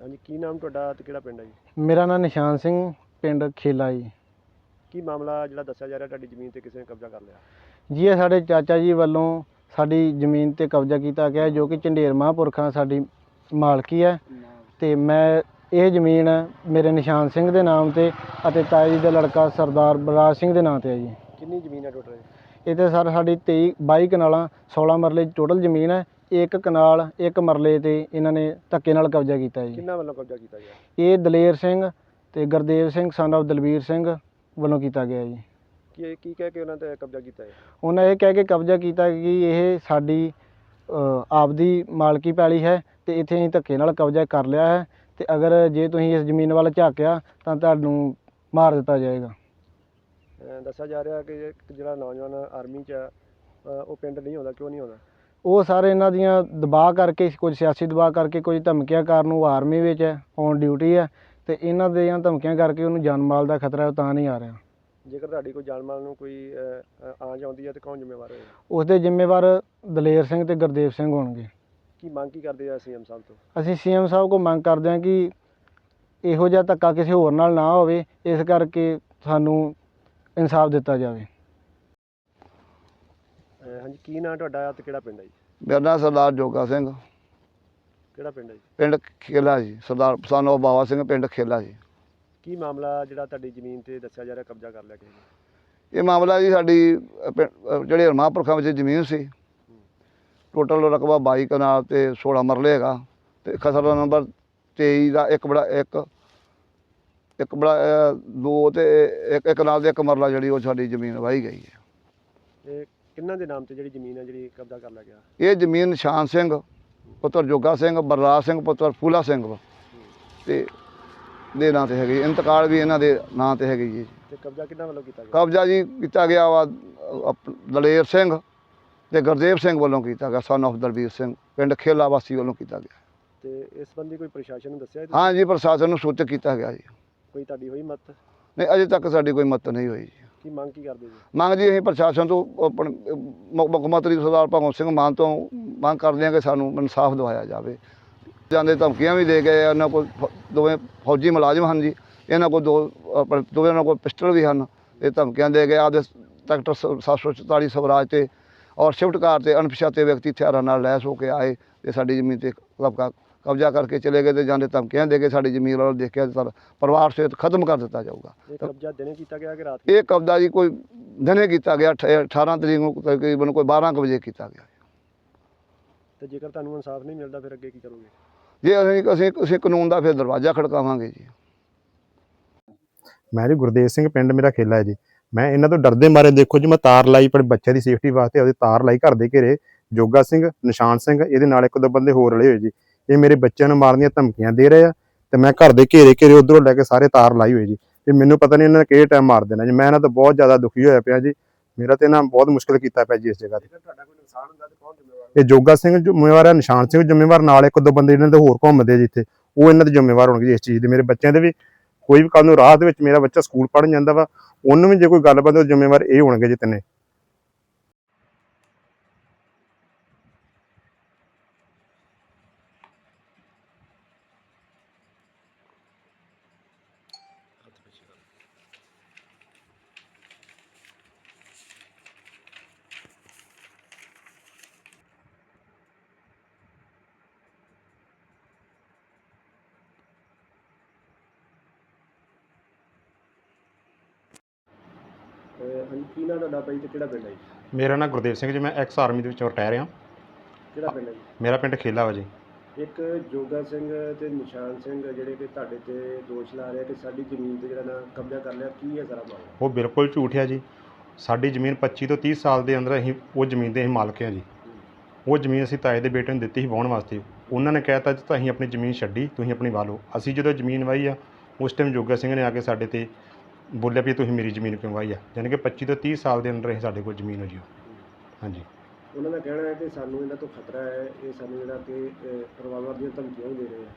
ਹਾਂਜੀ ਕੀ ਨਾਮ ਤੁਹਾਡਾ ਤੇ ਕਿਹੜਾ ਪਿੰਡ ਹੈ ਜੀ? ਮੇਰਾ ਨਾਮ ਨਿਸ਼ਾਨ ਸਿੰਘ ਪਿੰਡ ਖੇਲਾ ਜੀ। ਕੀ ਮਾਮਲਾ ਜਿਹੜਾ ਦੱਸਿਆ ਜਾ ਰਿਹਾ ਤੁਹਾਡੀ ਜ਼ਮੀਨ ਤੇ ਕਿਸੇ ਨੇ ਕਬਜ਼ਾ ਕਰ ਲਿਆ? ਜੀ ਇਹ ਸਾਡੇ ਚਾਚਾ ਜੀ ਵੱਲੋਂ ਸਾਡੀ ਜ਼ਮੀਨ ਤੇ ਕਬਜ਼ਾ ਕੀਤਾ ਗਿਆ ਜੋ ਕਿ ਝੰਡੇਰ ਮਹਾਂਪੁਰਖਾਂ ਸਾਡੀ ਮਾਲਕੀ ਹੈ। ਤੇ ਮੈਂ ਇਹ ਜ਼ਮੀਨ ਮੇਰੇ ਨਿਸ਼ਾਨ ਸਿੰਘ ਦੇ ਨਾਮ ਤੇ ਅਤੇ ਤਾਏ ਜੀ ਦਾ ਲੜਕਾ ਸਰਦਾਰ ਬਲਰਾਜ ਸਿੰਘ ਦੇ ਨਾਮ ਤੇ ਹੈ ਜੀ। ਕਿੰਨੀ ਜ਼ਮੀਨ ਹੈ ਟੋਟਲ ਇਹ? ਤੇ ਸਰ ਸਾਡੀ 23 22 ਕਨਾਲਾਂ 16 ਮਰਲੇ ਟੋਟਲ ਜ਼ਮੀਨ ਹੈ। ਇੱਕ ਕਨਾਲ ਇੱਕ ਮਰਲੇ ਤੇ ਇਹਨਾਂ ਨੇ ਧੱਕੇ ਨਾਲ ਕਬਜ਼ਾ ਕੀਤਾ ਜੀ। ਕਿੰਨਾ ਵੱਲੋਂ ਕਬਜ਼ਾ ਕੀਤਾ ਗਿਆ? ਇਹ ਦਲੇਰ ਸਿੰਘ ਤੇ ਗੁਰਦੇਵ ਸਿੰਘ son of ਦਲਬੀਰ ਸਿੰਘ ਵੱਲੋਂ ਕੀਤਾ ਗਿਆ ਜੀ। ਕੀ ਕੀ ਕਹਿ ਕੇ ਉਹਨਾਂ ਤੇ ਕਬਜ਼ਾ ਕੀਤਾ ਹੈ ਉਹਨਾਂ ਇਹ ਕਹਿ ਕੇ ਕਬਜ਼ਾ ਕੀਤਾ ਕਿ ਇਹ ਸਾਡੀ ਅ, ਆਪਦੀ ਮਾਲਕੀ ਪੈਲੀ ਹੈ ਤੇ ਇੱਥੇ ਅਸੀਂ ਧੱਕੇ ਨਾਲ ਕਬਜ਼ਾ ਕਰ ਲਿਆ ਹੈ ਤੇ ਅਗਰ ਜੇ ਤੁਸੀਂ ਇਸ ਜ਼ਮੀਨ ਵੱਲ ਝਾਕਿਆ ਤਾਂ ਤੁਹਾਨੂੰ ਮਾਰ ਦਿੱਤਾ ਜਾਏਗਾ। ਅਹ ਦੱਸਿਆ ਜਾ ਰਿਹਾ ਕਿ ਜਿਹੜਾ ਨੌਜਵਾਨ ਆਰਮੀ 'ਚ ਆ, ਅਹ ਉਹ ਪਿੰਡ ਨਹੀਂ ਆਉਂਦਾ ਕਿਉਂ ਨਹੀਂ ਆਉਂਦਾ? ਉਹ ਸਾਰੇ ਇਹਨਾਂ ਦੀਆਂ ਦਬਾਅ ਕਰਕੇ ਕੁਝ ਸਿਆਸੀ ਦਬਾਅ ਕਰਕੇ ਕੁਝ ਧਮਕੀਆਂ ਕਾਰਨ ਉਹ ਆਰਮੀ ਵਿੱਚ ਹੈ ਔਨ ਡਿਊਟੀ ਹੈ ਤੇ ਇਹਨਾਂ ਦੀਆਂ ਧਮਕੀਆਂ ਕਰਕੇ ਉਹਨੂੰ ਜਾਨ ਮਾਲ ਦਾ ਖਤਰਾ ਹੈ ਉਹ ਤਾਂ ਨਹੀਂ ਆ ਰਿਹਾ। ਜੇਕਰ ਤੁਹਾਡੀ ਕੋਈ ਜਾਨ ਮਾਲ ਨੂੰ ਕੋਈ ਆਂਚ ਆਉਂਦੀ ਹੈ ਤੇ ਕੌਣ ਜ਼ਿੰਮੇਵਾਰ ਹੋਏਗਾ? ਉਸ ਦੇ ਜ਼ਿੰਮੇਵਾਰ ਦਲੇਰ ਸਿੰਘ ਤੇ ਗੁਰਦੇਵ ਸਿੰਘ ਹੋਣਗੇ। ਕੀ ਮੰਗ ਕੀ ਕਰਦੇ ਆ ਸੀਐਮ ਸਾਹਿਬ ਤੋਂ? ਅਸੀਂ ਸੀਐਮ ਸਾਹਿਬ ਕੋ ਮੰਗ ਕਰਦੇ ਹਾਂ ਕਿ ਇਹੋ ਜਿਹਾ ਧੱਕਾ ਕਿਸੇ ਹੋਰ ਨਾਲ ਨਾ ਹੋਵੇ ਇਸ ਕਰਕੇ ਸਾਨੂੰ ਇਨਸਾਫ ਦਿੱਤਾ ਜਾਵੇ। ਅਹ ਹਾਂਜੀ ਕੀ ਨਾਂ ਤੁਹਾਡਾ ਤੇ ਕਿਹੜਾ ਪਿੰਡ ਹੈ ਜੀ? ਮੇਰਾ ਨਾਮ ਸਰਦਾਰ ਜੋਗਾ ਸਿੰਘ। ਕਿਹੜਾ ਪਿੰਡ ਹੈ ਜੀ? ਪਿੰਡ ਖੇਲਾ ਜੀ ਸਰਦਾਰ ਪਸਾਨੋ ਬਾਵਾ ਸਿੰਘ ਪਿੰਡ ਖੇਲਾ ਜੀ। ਕੀ ਮਾਮਲਾ ਜਿਹੜਾ ਤੁਹਾਡੀ ਜ਼ਮੀਨ ਤੇ ਦੱਸਿਆ ਜਾ ਰਿਹਾ ਕਬਜ਼ਾ ਕਰ ਲਿਆ ਕਿਸੇ ਨੇ? ਇਹ ਮਾਮਲਾ ਜੀ ਸਾਡੀ ਅ, ਪਿੰ- ਅ, ਜਿਹੜੇ ਮਹਾਂਪੁਰਖਾਂ ਵਿੱਚ ਜ਼ਮੀਨ ਸੀ। ਟੋਟਲ ਰਕਬਾ 22 ਕਨਾਲ ਤੇ 16 ਮਰਲੇ ਹੈਗਾ। ਤੇ ਖਸਰਾ ਨੰਬਰ 23 ਦਾ ਇੱਕ ਬੜਾ ਇੱਕ ਇੱਕ ਬੜਾ ਅ, ਦੋ ਤੇ ਇੱਕ ਇੱਕ ਨਾਲ ਦੇ ਇੱਕ ਮਰਲਾ ਜਿਹੜੀ ਉਹ ਸਾਡੀ ਜ਼ਮੀਨ ਵਾਹੀ ਗਈ ਹੈ। ਇਹ ਕਿੰਨਾਂ ਦੇ ਨਾਮ ਤੇ ਜਿਹੜੀ ਜ਼ਮੀਨ ਹੈ ਜਿਹੜੀ ਕਬਜ਼ਾ ਕਰ ਲਿਆ ਗਿਆ? ਇਹ ਜ਼ਮੀਨ ਨਿਸ਼ਾਨ ਸਿੰਘ ਪੁੱਤਰ ਜੋਗਾ ਸਿੰਘ ਬਰਰਾਜ ਸਿੰਘ ਪੁੱਤਰ ਫੂਲਾ ਸਿੰਘ ਵਾ। ਤੇ ਦੇ ਨਾਂ ਤੇ ਹੈਗੀ ਇੰਤਕਾਲ ਵੀ ਇਹਨਾਂ ਦੇ ਨਾਂ ਤੇ ਹੈਗੀ ਜੀ। ਤੇ ਕਬਜ਼ਾ ਕਿੰਨਾਂ ਵੱਲੋਂ ਕੀਤਾ ਗਿਆ? ਕਬਜ਼ਾ ਜੀ ਕੀਤਾ ਗਿਆ ਵਾ ਅਹ, ਆਪ- ਦਲੇਰ ਸਿੰਘ ਤੇ ਗੁਰਦੇਵ ਸਿੰਘ ਵੱਲੋਂ ਕੀਤਾ ਗਿਆ ਸਨ of ਦਲਬੀਰ ਸਿੰਘ ਪਿੰਡ ਖੇਲਾ ਵਾਸੀ ਵੱਲੋਂ ਕੀਤਾ ਗਿਆ। ਤੇ ਇਸ ਸੰਬੰਧੀ ਕੋਈ ਪ੍ਰਸ਼ਾਸਨ ਨੂੰ ਦੱਸਿਆ? ਹਾਂ ਜੀ ਪ੍ਰਸ਼ਾਸਨ ਨੂੰ ਸੂਚਿਤ ਕੀਤਾ ਗਿਆ ਜੀ। ਕੋਈ ਤੁਹਾਡੀ ਹੋਈ ਮਤ? ਨਹੀਂ ਅਜੇ ਤੱਕ ਸਾਡੀ ਕੋਈ ਮਤ ਨਹੀਂ ਹੋਈ ਜੀ। ਕੀ ਮੰਗ ਕੀ ਕਰਦੇ ਜੀ? ਮੰਗ ਜੀ ਅਸੀਂ ਪ੍ਰਸ਼ਾਸਨ ਤੋਂ ਆਪਣੇ ਮੁੱਖ ਮੁੱਖ ਮੰਤਰੀ ਸਰਦਾਰ ਭਗਵੰਤ ਸਿੰਘ ਮਾਨ ਤੋਂ ਮੰਗ ਕਰਦੇ ਹਾਂ ਕਿ ਸਾਨੂੰ ਇਨਸਾਫ ਦਿਵਾਇਆ ਜਾਵੇ। ਜਾਂਦੇ ਧਮਕੀਆਂ ਵੀ ਦੇ ਗਏ ਆ, ਇਹਨਾਂ ਕੋਲ ਫ- ਦੋਵੇਂ ਫੌਜੀ ਮੁਲਾਜ਼ਮ ਹਨ ਜੀ। ਇਹਨਾਂ ਕੋਲ ਦੋ ਆਪਣੇ ਦੋਵੇਂ ਇਹਨਾਂ ਕੋਲ ਪਿਸਟਲ ਵੀ ਹਨ। ਇਹ ਧਮਕੀਆਂ ਦੇ ਗਏ ਆਪਦੇ ਟਰੈਕਟਰ 744 ਸਵਰਾਜ ਤੇ ਔਰ ਸ਼ਿਫਟ ਕਾਰ ਤੇ ਅਣਪਛਾਤੇ ਵਿਅਕਤੀ ਹਥਿਆਰਾਂ ਨਾਲ ਲੈਸ ਹੋ ਕੇ ਆਏ। ਤੇ ਸਾਡੀ ਜ਼ਮੀਨ ਤੇ ਕਬਜ਼ਾ ਕਬਜ਼ਾ ਕਰਕੇ ਚਲੇ ਗਏ ਤੇ ਜਾਂਦੇ ਧਮਕੀਆਂ ਦੇ ਕੇ ਸਾਡੀ ਜ਼ਮੀਨ ਵੱਲ ਦੇਖਿਆ ਤਾਂ ਪਰਿਵਾਰ ਸਹਿਤ ਖਤਮ ਕਰ ਦਿੱਤਾ ਜਾਊਗਾ। ਇਹ ਕਬਜ਼ਾ ਦਿਨੇ ਕੀਤਾ ਗਿਆ ਕਿ ਰਾਤ ਇਹ ਕਬਜ਼ਾ ਜੀ ਕੋਈ ਦਿਨੇ ਕੀਤਾ ਗਿਆ ਅਠ- 18 ਤਰੀਕ ਨੂੰ ਤਕਰੀਬਨ ਕੋਈ 12 ਕੁ ਵਜੇ ਕੀਤਾ ਗਿਆ। ਤੇ ਜੇਕਰ ਤੁਹਾਨੂੰ ਇਨਸਾਫ ਨਹੀਂ ਮਿਲਦਾ ਫਿਰ ਅੱਗੇ ਕੀ ਕਰੋਗੇ? ਜੇ ਅਸੀਂ ਅਸੀਂ ਕਿਸੇ ਕਾਨੂੰਨ ਦਾ ਫਿਰ ਦਰਵਾਜ਼ਾ ਖੜਕਾਵਾਂਗੇ ਜੀ। ਮੈਂ ਜੀ ਗੁਰਦੇਵ ਸਿੰਘ ਪਿੰਡ ਮੇਰਾ ਖੇਲਾ ਹੈ ਜੀ। ਮੈਂ ਇਹਨਾਂ ਤੋਂ ਡਰਦੇ ਮਾਰੇ ਦੇਖੋ ਜੀ ਮੈਂ ਤਾਰ ਲਾਈ ਆਪਣੇ ਬੱਚੇ ਦੀ ਸੇਫਟੀ ਵਾਸਤੇ ਉਹਦੀ ਤਾਰ ਲਾਈ ਘਰ ਦੇ ਘੇਰੇ। ਜੋਗਾ ਸਿੰਘ ਨਿਸ਼ਾਨ ਸਿੰਘ ਇਹਦੇ ਨਾਲ ਇੱਕ ਦੋ ਬੰਦੇ ਹੋਰ ਰਲੇ ਹੋਏ ਜੀ। ਇਹ ਮੇਰੇ ਬੱਚਿਆਂ ਨੂੰ ਮਾਰਨ ਦੀਆਂ ਧਮਕੀਆਂ ਦੇ ਰਹੇ ਆ ਤੇ ਮੈਂ ਘਰ ਦੇ ਘੇਰੇ ਘੇਰੇ ਉਧਰੋਂ ਲੈ ਕੇ ਸਾਰੇ ਤਾਰ ਲਾਈ ਹੋਈ ਜੀ। ਤੇ ਮੈਨੂੰ ਪਤਾ ਨਹੀਂ ਇਹਨਾਂ ਨੇ ਕਿਹੜੇ ਟਾਈਮ ਮਾਰ ਦੇਣਾ ਜੀ। ਮੈਂ ਇਹਨਾਂ ਤੋਂ ਬਹੁਤ ਜ਼ਿਆਦਾ ਦੁਖੀ ਹੋਇਆ ਪਿਆ ਜੀ। ਮੇਰਾ ਤੇ ਨਾ ਬਹੁਤ ਮੁਸ਼ਕਲ ਕੀਤਾ ਪਿਆ ਜੀ ਇਸ ਜਗ੍ਹਾ ਤੇ। ਜੇਕਰ ਤੁਹਾਡਾ ਕੋਈ ਨੁਕਸਾਨ ਹੁੰਦਾ ਤੇ ਕੌਣ ਜ਼ਿੰਮੇਵਾਰ ਇਹ ਜੋਗਾ ਸਿੰਘ ਜ਼ਿੰਮੇਵਾਰ ਹੈ ਨਿਸ਼ਾਨ ਸਿੰਘ ਜ਼ਿੰਮੇਵਾਰ ਨਾਲ ਇੱਕ ਦੋ ਬੰਦੇ ਇਹਨਾਂ ਦੇ ਹੋਰ ਘੁੰਮਦੇ ਜੀ ਇੱਥੇ। ਉਹ ਇਹਨਾਂ ਦੇ ਜ਼ਿੰਮੇਵਾਰ ਹੋਣਗੇ ਇਸ ਚੀਜ਼ ਦੇ। ਮੇਰੇ ਬੱਚਿਆਂ ਦੇ ਵੀ ਕੋਈ ਵੀ ਕੱਲ ਨੂੰ ਰਾਹ ਦੇ ਵਿੱਚ ਮੇਰਾ ਬੱਚਾ ਸਕੂਲ ਪੜ੍ਹਨ ਜਾਂਦਾ ਵਾ ਉਹਨੂੰ ਵੀ ਜੇ ਕੋਈ ਗੱਲ ਬੰਦੇ ਉਹ ਜ਼ਿੰਮੇਵਾਰ ਇਹ ਹੋਣਗੇ ਜੀ ਤਿੰਨੇ। ਹਾਂਜੀ ਕੀ ਨਾਂ ਤੁਹਾਡਾ ਭਾਈ ਤੇ ਕਿਹੜਾ ਪਿੰਡ ਹੈ ਜੀ? ਮੇਰਾ ਨਾਮ ਗੁਰਦੇਵ ਸਿੰਘ ਜੀ ਮੈਂ ਐਕਸ ਆਰਮੀ ਦੇ ਵਿੱਚੋਂ ਰਿਟਾਇਰ ਹਾਂ। ਕਿਹੜਾ ਪਿੰਡ ਹੈ ਜੀ? ਮੇਰਾ ਪਿੰਡ ਖੇਲਾ ਵਾ ਜੀ। ਇੱਕ ਜੋਗਾ ਸਿੰਘ ਤੇ ਨਿਸ਼ਾਨ ਸਿੰਘ ਜਿਹੜੇ ਕਿ ਤੁਹਾਡੇ ਤੇ ਦੋਸ਼ ਲਾ ਰਹੇ ਆ ਕਿ ਸਾਡੀ ਜ਼ਮੀਨ ਤੇ ਜਿਹੜਾ ਨਾ ਕਬਜ਼ਾ ਕਰ ਲਿਆ ਕੀ ਹੈ ਸਾਰਾ ਮਾਮਲਾ? ਉਹ ਬਿਲਕੁਲ ਝੂਠ ਹੈ ਜੀ। ਸਾਡੀ ਜ਼ਮੀਨ 25 ਤੋਂ 30 ਸਾਲ ਦੇ ਅੰਦਰ ਅਸੀਂ ਉਹ ਜ਼ਮੀਨ ਦੇ ਅਸੀਂ ਮਾਲਕ ਹਾਂ ਜੀ। ਉਹ ਜ਼ਮੀਨ ਅਸੀਂ ਤਾਏ ਦੇ ਬੇਟੇ ਨੂੰ ਦਿੱਤੀ ਸੀ ਵਾਹੁਣ ਵਾਸਤੇ। ਉਹਨਾਂ ਨੇ ਕਹਿਤਾ ਜੀ ਤੁਸੀਂ ਆਪਣੀ ਜ਼ਮੀਨ ਛੱਡੀ ਤੁਸੀਂ ਆਪਣੀ ਵਾਹ ਲਓ। ਅਸੀਂ ਜਦੋਂ ਜ਼ਮੀਨ ਵਾਹੀ ਆ ਉਸ ਟਾਈਮ ਜੋਗਾ ਸਿੰਘ ਨੇ ਆ ਕੇ ਸਾਡੇ ਤੇ ਬੋਲਿਆ ਵੀ ਤੁਸੀਂ ਮੇਰੀ ਜ਼ਮੀਨ ਕਿਉਂ ਵਾਹੀ ਆ? ਯਾਨੀ ਕਿ 25 ਤੋਂ 30 ਸਾਲ ਦੇ ਅੰਦਰ ਇਹ ਸਾਡੇ ਕੋਲ ਜ਼ਮੀਨ ਹੋ ਜੀ ਉਹ। ਹਾਂਜੀ। ਉਹਨਾਂ ਦਾ ਕਹਿਣਾ ਹੈ ਕਿ ਸਾਨੂੰ ਇਹਨਾਂ ਤੋਂ ਖਤਰਾ ਹੈ ਇਹ ਸਾਨੂੰ ਜਿਹੜਾ ਕਿ ਪਰਿਵਾਰਾਂ ਦੀਆਂ ਧਮਕੀਆਂ ਵੀ ਦੇ ਰਹੇ ਆ।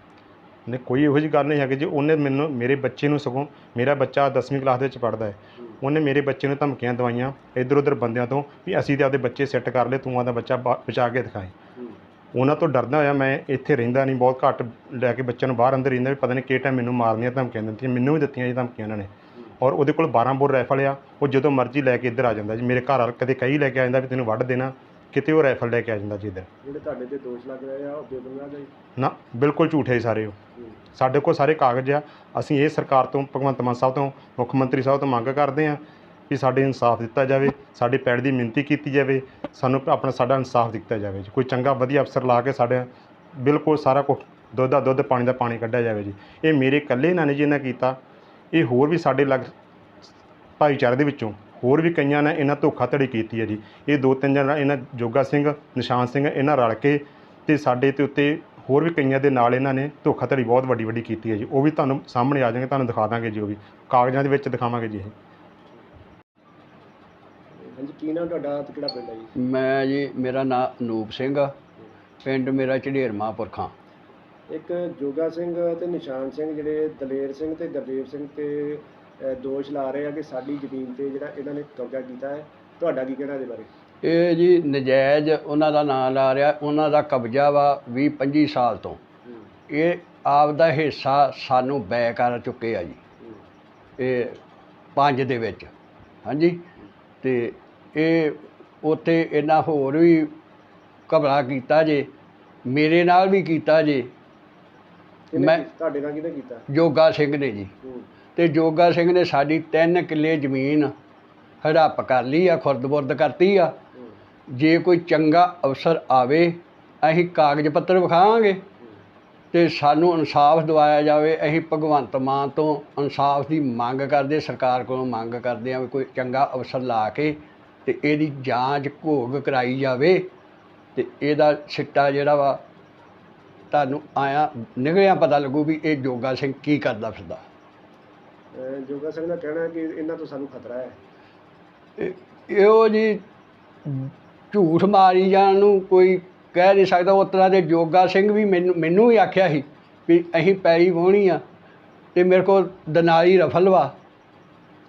ਨਹੀਂ ਕੋਈ ਇਹੋ ਜਿਹੀ ਗੱਲ ਨਹੀਂ ਹੈ ਕਿ ਜੀ। ਉਹਨੇ ਮੈਨੂੰ ਮੇਰੇ ਬੱਚੇ ਨੂੰ ਸਗੋਂ ਮੇਰਾ ਬੱਚਾ 10ਵੀਂ ਕਲਾਸ ਦੇ ਵਿੱਚ ਪੜ੍ਹਦਾ ਹੈ। ਉਹਨੇ ਮੇਰੇ ਬੱਚੇ ਨੂੰ ਧਮਕੀਆਂ ਦਵਾਈਆਂ ਇੱਧਰ ਉੱਧਰ ਬੰਦਿਆਂ ਤੋਂ ਵੀ ਅਸੀਂ ਤੇ ਆਪਦੇ ਬੱਚੇ ਸੈੱਟ ਕਰ ਲਏ ਤੂੰ ਆਪਦਾ ਬੱਚਾ ਬਾ- ਬਚਾ ਕੇ ਦਿਖਾਏ ਹੂੰ। ਉਹਨਾਂ ਤੋਂ ਡਰਦਾ ਹੋਇਆ ਮੈਂ ਇੱਥੇ ਰਹਿੰਦਾ ਨਹੀਂ ਬਹੁਤ ਘੱਟ ਲੈ ਕੇ ਬੱਚਿਆਂ ਨੂੰ ਬਾਹਰ ਅੰਦਰ ਰਹਿੰਦਾ ਵੀ ਪਤਾ ਨਹੀਂ ਕਿਹ ਟਾਈਮ ਮੈਨੂੰ ਮਾਰਨੀਆਂ ਧਮਕੀਆਂ ਦਿੰਦੀਆਂ ਮੈਨੂੰ ਵੀ ਦਿੱਤੀਆਂ ਜੀ ਧਮਕੀਆਂ ਇਹਨਾਂ ਨੇ। ਔਰ ਉਹਦੇ ਕੋਲ 12 ਬੋਰ ਰਾਈਫਲ ਆ ਉਹ ਜਦੋਂ ਮਰਜ਼ੀ ਲੈ ਕੇ ਇੱਧਰ ਆ ਜਾਂਦਾ ਜੀ। ਮੇਰੇ ਘਰ ਵਾਲ ਕਦੇ ਕਈ ਲੈ ਕੇ ਆ ਜਾਂਦਾ ਵੀ ਤੈਨੂੰ ਵੱਢ ਦੇਣਾ ਕਿਤੇ ਉਹ ਰਾਈਫਲ ਲੈ ਕੇ ਆ ਜਾਂਦਾ ਜੀ ਇੱਧਰ। ਜਿਹੜੇ ਤੁਹਾਡੇ ਤੇ ਦੋਸ਼ ਲੱਗ ਰਹੇ ਆ ਉਹ ਬੇਬੁਨਿਆਦ ਹੈ ਜੀ? ਨਾ ਬਿਲਕੁਲ ਝੂਠੇ ਸਾਰੇ ਉਹ। ਸਾਡੇ ਕੋਲ ਸਾਰੇ ਕਾਗਜ਼ ਆ ਅਸੀਂ ਇਹ ਸਰਕਾਰ ਤੋਂ ਭਗਵੰਤ ਮਾਨ ਸਾਹਿਬ ਤੋਂ ਮੁੱਖ ਮੰਤਰੀ ਸਾਹਿਬ ਤੋਂ ਮੰਗ ਕਰਦੇ ਹਾਂ ਕਿ ਸਾਡੇ ਇਨਸਾਫ ਦਿੱਤਾ ਜਾਵੇ ਸਾਡੇ ਪੈੜ ਦੀ ਮਿਹਨਤੀ ਕੀਤੀ ਜਾਵੇ ਸਾਨੂੰ ਆਪਣਾ ਸਾਡਾ ਇਨਸਾਫ ਦਿੱਤਾ ਜਾਵੇ ਜੀ। ਕੋਈ ਚੰਗਾ ਵਧੀਆ ਅਫਸਰ ਲਾ ਕੇ ਸਾਡੇ ਬਿਲਕੁਲ ਸਾਰਾ ਕੁਝ ਦੁੱਧ ਦਾ ਦੁੱਧ ਪਾਣੀ ਦਾ ਪਾਣੀ ਕੱਢਿਆ ਜਾਵੇ ਜੀ। ਇਹ ਮੇਰੇ ਇਕੱਲੇ ਨਾਲ ਨਹੀਂ ਜੀ ਇਹਨਾਂ ਕੀਤਾ। ਇਹ ਹੋਰ ਵੀ ਸਾਡੇ ਲੱਗ ਭਾਈਚਾਰੇ ਦੇ ਵਿੱਚੋਂ ਹੋਰ ਵੀ ਕਈਆਂ ਨੇ ਇਹਨਾਂ ਧੋਖਾਧੜੀ ਕੀਤੀ ਹੈ ਜੀ। ਇਹ ਦੋ ਤਿੰਨ ਜਣਾ ਇਹਨਾਂ ਜੋਗਾ ਸਿੰਘ ਨਿਸ਼ਾਨ ਸਿੰਘ ਇਹਨਾਂ ਰਲ ਕੇ ਤੇ ਸਾਡੇ ਤੇ ਉੱਤੇ ਹੋਰ ਵੀ ਕਈਆਂ ਦੇ ਨਾਲ ਇਹਨਾਂ ਨੇ ਧੋਖਾਧੜੀ ਬਹੁਤ ਵੱਡੀ ਵੱਡੀ ਕੀਤੀ ਹੈ ਜੀ। ਉਹ ਵੀ ਤੁਹਾਨੂੰ ਸਾਹਮਣੇ ਆ ਜਾਣਗੇ ਤੁਹਾਨੂੰ ਦਿਖਾ ਦਾਂਗੇ ਜੀ ਉਹ ਵੀ। ਕਾਗਜ਼ਾਂ ਦੇ ਵਿੱਚ ਦਿਖਾਵਾਂਗੇ ਜੀ ਇਹ। ਹਾਂਜੀ ਕੀ ਨਾਮ ਤੁਹਾਡਾ ਤੇ ਕਿਹੜਾ ਪਿੰਡ ਹੈ ਜੀ? ਮੈਂ ਜੀ ਮੇਰਾ ਨਾਮ ਅਨੂਪ ਸਿੰਘ ਆ। ਪਿੰਡ ਮੇਰਾ ਝੜੇਰਮਾ ਪੁਰਖਾਂ ਇੱਕ ਜੋਗਾ ਸਿੰਘ ਤੇ ਨਿਸ਼ਾਨ ਸਿੰਘ ਜਿਹੜੇ ਦਲੇਰ ਸਿੰਘ ਤੇ ਗੁਰਦੇਵ ਸਿੰਘ ਤੇ ਅ, ਦੋਸ਼ ਲਾ ਰਹੇ ਆ ਕਿ ਸਾਡੀ ਜ਼ਮੀਨ ਤੇ ਜਿਹੜਾ ਇਹਨਾਂ ਨੇ ਕਬਜ਼ਾ ਕੀਤਾ ਹੈ। ਤੁਹਾਡਾ ਕੀ ਕਹਿਣਾ ਇਹਦੇ ਬਾਰੇ? ਇਹ ਜੀ ਨਜਾਇਜ਼ ਉਹਨਾਂ ਦਾ ਨਾਮ ਲਾ ਰਿਹਾ ਉਹਨਾਂ ਦਾ ਕਬਜ਼ਾ ਵਾ 20 25 ਸਾਲ ਤੋਂ। ਇਹ ਆਪ ਦਾ ਹਿੱਸਾ ਸਾਨੂੰ ਬੈ ਕਰ ਚੁੱਕੇ ਆ ਜੀ। ਇਹ ਪੰਜ ਦੇ ਵਿੱਚ। ਹਾਂਜੀ? ਤੇ ਇਹ ਉੱਥੇ ਇਹਨਾਂ ਹੋਰ ਵੀ ਘਬਰਾ ਕੀਤਾ ਜੇ ਮੇਰੇ ਨਾਲ ਵੀ ਕੀਤਾ ਜੇ ਮੈਂ- ਤੁਹਾਡੇ ਨਾਲ ਕਿਹਨੇ ਕੀਤਾ? ਜੋਗਾ ਸਿੰਘ ਨੇ ਜੀ। ਤੇ ਜੋਗਾ ਸਿੰਘ ਨੇ ਸਾਡੀ 3 ਕਿੱਲੇ ਜ਼ਮੀਨ ਹੜੱਪ ਕਰ ਲਈ ਆ ਖੁਰਦ-ਬੁਰਦ ਕਰਤੀ ਆ। ਜੇ ਕੋਈ ਚੰਗਾ ਅਫਸਰ ਆਵੇ ਅਸੀਂ ਕਾਗਜ਼ ਪੱਤਰ ਵਿਖਾਵਾਂਗੇ। ਤੇ ਸਾਨੂੰ ਇਨਸਾਫ ਦਿਵਾਇਆ ਜਾਵੇ। ਅਸੀਂ ਭਗਵੰਤ ਮਾਨ ਤੋਂ ਇਨਸਾਫ ਦੀ ਮੰਗ ਕਰਦੇ ਸਰਕਾਰ ਕੋਲੋਂ ਮੰਗ ਕਰਦੇ ਆ ਵੀ ਕੋਈ ਚੰਗਾ ਅਫਸਰ ਲਾ ਕੇ ਤੇ ਇਹਦੀ ਜਾਂਚ ਘੋਗ ਕਰਾਈ ਜਾਵੇ ਤੇ ਇਹਦਾ ਸਿੱਟਾ ਜਿਹੜਾ ਵਾ ਤੁਹਾਨੂੰ ਆਇਆ ਨਿਕਲਿਆ ਪਤਾ ਲੱਗੂ ਵੀ ਇਹ ਜੋਗਾ ਸਿੰਘ ਕੀ ਕਰਦਾ ਫਿਰਦਾ। ਅ, ਜੋਗਾ ਸਿੰਘ ਦਾ ਕਹਿਣਾ ਹੈ ਕਿ ਇਹਨਾਂ ਤੋਂ ਸਾਨੂੰ ਖਤਰਾ ਹੈ। ਇਹ- ਇਹੋ ਜੀ ਝੂਠ ਮਾਰੀ ਜਾਣ ਨੂੰ ਕੋਈ ਕਹਿ ਨਹੀਂ ਸਕਦਾ। ਉਸ ਤਰ੍ਹਾਂ ਦੇ ਜੋਗਾ ਸਿੰਘ ਵੀ ਮੈਨੂੰ ਮੈਨੂੰ ਵੀ ਆਖਿਆ ਸੀ ਵੀ ਅਸੀਂ ਪੈਰੀ ਵਾਹੁਣੀ ਆ ਤੇ ਮੇਰੇ ਕੋਲ ਦਨਾਲੀ ਰਫਲ ਵਾ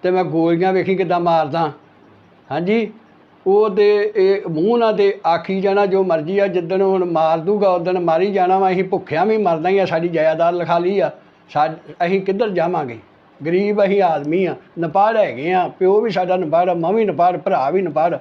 ਤੇ ਮੈਂ ਗੋਲੀਆਂ ਵੇਖੀ ਕਿਦਾਂ ਮਾਰਦਾ। ਹਾਂਜੀ? ਉਹ ਤੇ ਇਹ ਮੂੰਹ ਨਾਲ ਤੇ ਆਖੀ ਜਾਣਾ ਜੋ ਮਰਜ਼ੀ ਆ, ਜਿੱਦਣ ਹੁਣ ਮਾਰ ਦੂਗਾ ਉਦਣ ਮਾਰੀ ਜਾਣਾ ਵਾ, ਅਸੀਂ ਭੁੱਖਿਆਂ ਵੀ ਮਰਦਾ ਹੀ ਆ, ਸਾਡੀ ਜਾਇਦਾਦ ਲਿਖਾ ਲਈ ਆ। ਸਾ ਅਸੀਂ ਕਿੱਧਰ ਜਾਵਾਂਗੇ? ਗਰੀਬ ਅਸੀਂ ਆਦਮੀ ਆ, ਨਪਾੜ ਹੈਗੇ ਆ, ਪਿਓ ਵੀ ਸਾਡਾ ਨਪਾੜ ਆ ਮੈਂ ਵੀ ਨਪਾੜ, ਭਰਾ ਵੀ ਨਪਾੜ।